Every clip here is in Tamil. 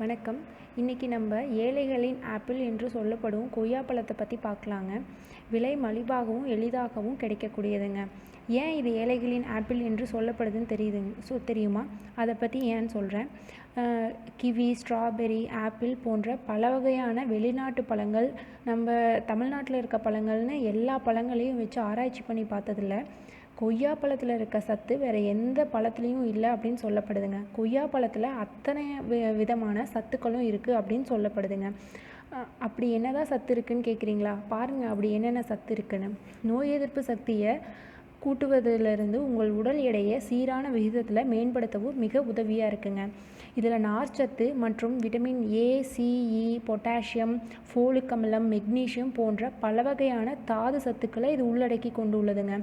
வணக்கம். இன்றைக்கி நம்ம ஏழைகளின் ஆப்பிள் என்று சொல்லப்படும் கொய்யா பழத்தை பற்றி பார்க்கலாங்க. விலை மலிவாகவும் எளிதாகவும் கிடைக்கக்கூடியதுங்க. ஏன் இது ஏழைகளின் ஆப்பிள் என்று சொல்லப்படுதுன்னு தெரியுதுங்க. ஸோ தெரியுமா? அதை பற்றி ஏன்னு சொல்கிறேன் கிவி ஸ்ட்ராபெரி ஆப்பிள் போன்ற பல வகையான வெளிநாட்டு பழங்கள் நம்ம தமிழ்நாட்டில் இருக்க பழங்கள்னு எல்லா பழங்களையும் வச்சு ஆராய்ச்சி பண்ணி பார்த்ததில்ல. கொய்யா பழத்தில் இருக்க சத்து வேறு எந்த பழத்துலேயும் இல்லை அப்படின்னு சொல்லப்படுதுங்க. கொய்யா பழத்தில் அத்தனை வி விதமான சத்துக்களும் இருக்குது அப்படின்னு சொல்லப்படுதுங்க. அப்படி என்னதான் சத்து இருக்குன்னு கேட்குறீங்களா பாருங்கள் அப்படி என்னென்ன சத்து இருக்குன்னு. நோய் எதிர்ப்பு சக்தியை கூட்டுவதிலிருந்து உங்கள் உடல் எடையை சீரான விகிதத்தில் மேம்படுத்தவும் மிக உதவியாக இருக்குங்க. இதில் நார்ச்சத்து மற்றும் vitamin A C E e, potassium folic அமிலம் மெக்னீஷியம் போன்ற பல வகையான தாது சத்துக்களை இது உள்ளடக்கி கொண்டு உள்ளதுங்க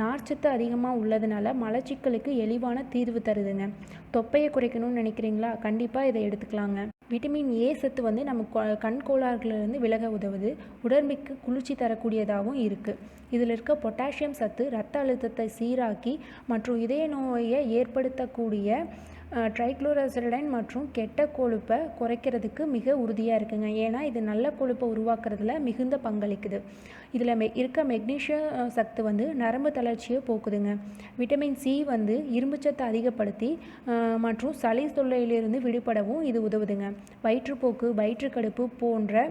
நார்ச்சத்து அதிகமாக உள்ளதுனால மலச்சிக்கலுக்கு எளிவான தீர்வு தருதுங்க. தொப்பையை குறைக்கணும்னு நினைக்கிறீங்களா? கண்டிப்பாக இதை எடுத்துக்கலாங்க. விட்டமின் ஏ சத்து வந்து நம்ம கண் கோளாறுகளிலிருந்து விலக உதவுது. உடம்புக்கு குளிர்ச்சி தரக்கூடியதாகவும் இருக்குது இதில் இருக்க பொட்டாசியம் சத்து ரத்த அழுத்தத்தை சீராக்கி மற்றும் இதய நோயை ஏற்படுத்தக்கூடிய ட்ரைக்ளோரசரைடன் மற்றும் கெட்ட கொழுப்பை குறைக்கிறதுக்கு மிக உறுதியாக இருக்குங்க. ஏன்னா இது நல்ல கொழுப்பை உருவாக்குறதுல மிகுந்த பங்களிக்குது. இதில் மெ இருக்க மெக்னீஷியம் சத்து வந்து நரம்பு தளர்ச்சியை போக்குதுங்க. விட்டமின் சி வந்து இரும்புச்சத்தை அதிகப்படுத்தி மற்றும் சளி தொல்லையிலிருந்து விடுபடவும் இது உதவுதுங்க. வயிற்றுப்போக்கு வயிற்றுக்கடுப்பு போன்ற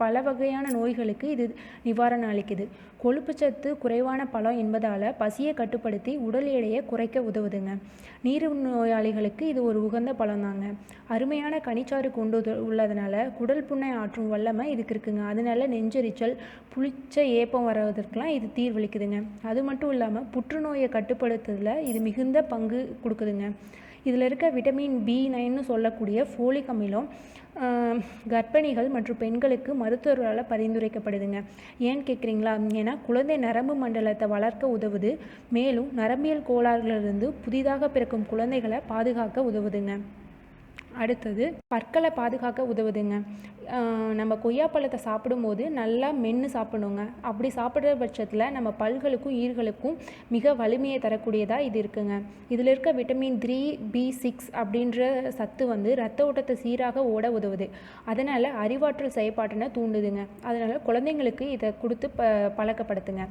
பல வகையான நோய்களுக்கு இது நிவாரணம் அளிக்குது. கொழுப்பு சத்து குறைவான பழம் என்பதால் பசியை கட்டுப்படுத்தி உடல் எடையை குறைக்க உதவுதுங்க. நீர் நோயாளிகள் நோயாளிகளுக்கு இது ஒரு உகந்த பழம் தாங்க அருமையான கனிச்சாறு கொண்டு உள்ளதுனால குடல் புண்ணை ஆற்றும் வல்லமை இதுக்கு இருக்குங்க. அதனால நெஞ்சரிச்சல் புளிச்ச ஏப்பம் வர்றதற்கெலாம் இது தீர்வளிக்குதுங்க. அது மட்டும் இல்லாமல் புற்றுநோயை கட்டுப்படுத்துறதுல இது மிகுந்த பங்கு கொடுக்குதுங்க. இதில் இருக்க விட்டமின் பி நைன்னு சொல்லக்கூடிய ஃபோலிக் அமிலம் கர்ப்பிணிகள் மற்றும் பெண்களுக்கு மருத்துவர்களால் பரிந்துரைக்கப்படுதுங்க. ஏன்னு கேட்குறீங்களா? ஏன்னா குழந்தை நரம்பு மண்டலத்தை வளர்க்க உதவுது. மேலும் நரம்பியல் கோளாறுகளிலிருந்து புதிதாக பிறக்கும் குழந்தைகளை பாதுகாக்க உதவுதுங்க. அடுத்தது பற்களை பாதுகாக்க உதவுதுங்க. நம்ம கொய்யாப்பழத்தை சாப்பிடும்போது நல்லா மென்று சாப்பிடணுங்க. அப்படி சாப்பிட்ற பட்சத்தில் நம்ம பல்களுக்கும் ஈர்களுக்கும் மிக வலிமையை தரக்கூடியதாக இது இருக்குங்க. இதில் இருக்க விட்டமின் த்ரீ பி சிக்ஸ் அப்படின்ற சத்து வந்து ரத்த ஓட்டத்தை சீராக ஓட உதவுது. அதனால் அறிவாற்றல் செயற்பாட்டினை தூண்டுதுங்க. அதனால் குழந்தைங்களுக்கு இதை கொடுத்து ப பழக்கப்படுத்துங்க.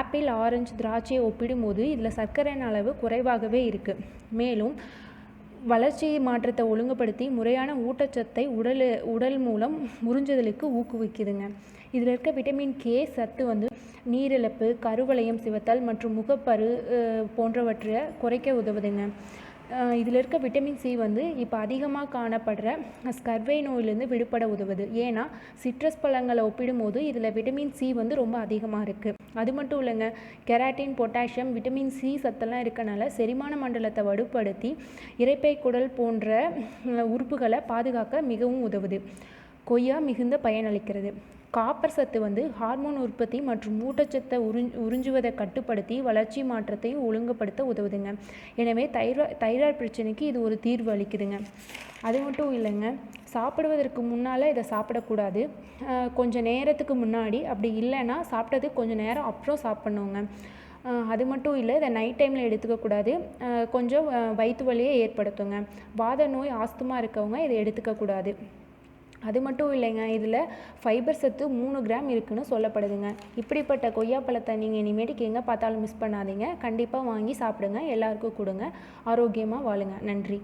ஆப்பிள் ஆரஞ்சு திராட்சையை ஒப்பிடும்போது இதில் சர்க்கரையின் அளவு குறைவாகவே இருக்குது மேலும் வளர்ச்சி மாற்றத்தை ஒழுங்குபடுத்தி முறையான ஊட்டச்சத்தை உடல் உடல் மூலம் உறிஞ்சுதலுக்கு ஊக்குவிக்குதுங்க. இதில் இருக்க விட்டமின் கே சத்து வந்து நீரிழப்பு கருவளையம் சிவத்தல் மற்றும் முகப்பரு போன்றவற்றை குறைக்க உதவுதுங்க. இதில் இருக்க விட்டமின் சி வந்து இப்போ அதிகமாக காணப்படுற ஸ்கர்வை நோயிலேருந்து விடுபட உதவுது. ஏன்னா சிட்ரஸ் பழங்களை ஒப்பிடும்போது இதில் விட்டமின் சி வந்து ரொம்ப அதிகமாக இருக்குது அது மட்டும் இல்லைங்க கெராட்டின் பொட்டாசியம் விட்டமின் சி சத்தெல்லாம் இருக்கனால செரிமான மண்டலத்தை வலுப்படுத்தி இறைப்பை குடல் போன்ற உறுப்புகளை பாதுகாக்க மிகவும் உதவுது. கொய்யா மிகுந்த பயனளிக்கிறது. காப்பர் சத்து வந்து ஹார்மோன் உற்பத்தி மற்றும் ஊட்டச்சத்தை உறிஞ் உறிஞ்சுவதை கட்டுப்படுத்தி வளர்ச்சி மாற்றத்தையும் ஒழுங்குபடுத்த உதவுதுங்க. எனவே தைரா தைராய்டு பிரச்சனைக்கு இது ஒரு தீர்வு அளிக்குதுங்க. அது மட்டும் இல்லைங்க சாப்பிடுவதற்கு முன்னால் இதை சாப்பிடக்கூடாது. கொஞ்சம் நேரத்துக்கு முன்னாடி அப்படி இல்லைன்னா சாப்பிட்டது கொஞ்சம் நேரம் அப்புறம் சாப்பிட்ணுங்க. அது மட்டும் இல்லை இதை நைட் டைமில் எடுத்துக்கக்கூடாது கொஞ்சம் வயிற்று வலியை ஏற்படுத்துங்க. வாத நோய் ஆஸ்துமா இருக்கவங்க இதை எடுத்துக்கக்கூடாது அது மட்டும் இல்லைங்க இதில் ஃபைபர் சத்து மூணு கிராம் இருக்குதுன்னு சொல்லப்படுதுங்க. இப்படிப்பட்ட கொய்யாப்பழத்தை நீங்கள் இனிமேட்டுக்கு எங்கே பார்த்தாலும் மிஸ் பண்ணாதீங்க. கண்டிப்பாக வாங்கி சாப்பிடுங்க எல்லாருக்கும் கொடுங்க. ஆரோக்கியமாக வாழுங்க. நன்றி.